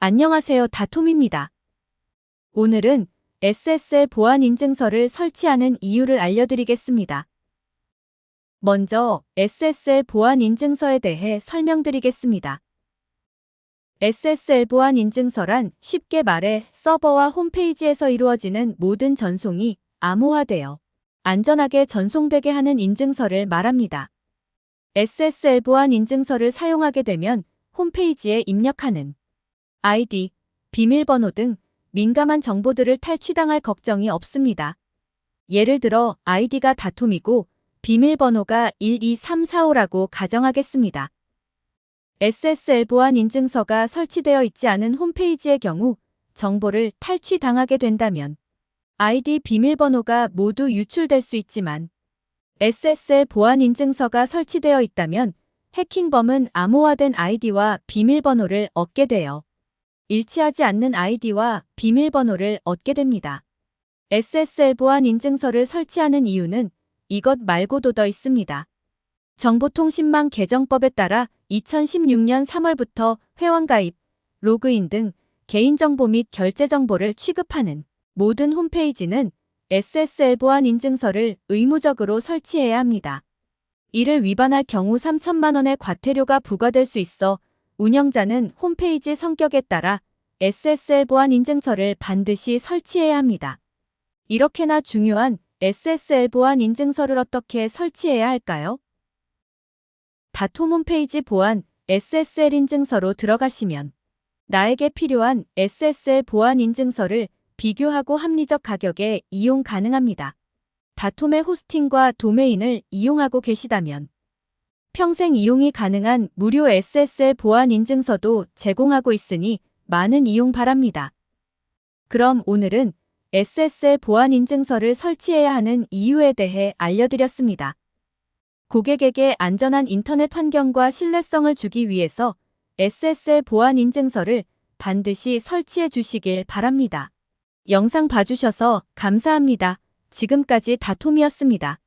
안녕하세요. 다톰입니다. 오늘은 SSL 보안 인증서를 설치하는 이유를 알려드리겠습니다. 먼저 SSL 보안 인증서에 대해 설명드리겠습니다. SSL 보안 인증서란 쉽게 말해 서버와 홈페이지에서 이루어지는 모든 전송이 암호화되어 안전하게 전송되게 하는 인증서를 말합니다. SSL 보안 인증서를 사용하게 되면 홈페이지에 입력하는 아이디, 비밀번호 등 민감한 정보들을 탈취당할 걱정이 없습니다. 예를 들어 아이디가 다툼이고 비밀번호가 12345라고 가정하겠습니다. SSL 보안 인증서가 설치되어 있지 않은 홈페이지의 경우 정보를 탈취당하게 된다면 아이디 비밀번호가 모두 유출될 수 있지만 SSL 보안 인증서가 설치되어 있다면 해킹범은 암호화된 아이디와 비밀번호를 얻게 되어 일치하지 않는 아이디와 비밀번호를 얻게 됩니다. SSL 보안 인증서를 설치하는 이유는 이것 말고도 더 있습니다. 정보통신망 개정법에 따라 2016년 3월부터 회원가입, 로그인 등 개인정보 및 결제정보를 취급하는 모든 홈페이지는 SSL 보안 인증서를 의무적으로 설치해야 합니다. 이를 위반할 경우 3천만 원의 과태료가 부과될 수 있어 운영자는 홈페이지 성격에 따라 SSL 보안 인증서를 반드시 설치해야 합니다. 이렇게나 중요한 SSL 보안 인증서를 어떻게 설치해야 할까요? 다톰 홈페이지 보안 SSL 인증서로 들어가시면 나에게 필요한 SSL 보안 인증서를 비교하고 합리적 가격에 이용 가능합니다. 다톰의 호스팅과 도메인을 이용하고 계시다면 평생 이용이 가능한 무료 SSL 보안 인증서도 제공하고 있으니 많은 이용 바랍니다. 그럼 오늘은 SSL 보안 인증서를 설치해야 하는 이유에 대해 알려드렸습니다. 고객에게 안전한 인터넷 환경과 신뢰성을 주기 위해서 SSL 보안 인증서를 반드시 설치해 주시길 바랍니다. 영상 봐주셔서 감사합니다. 지금까지 다톰이었습니다.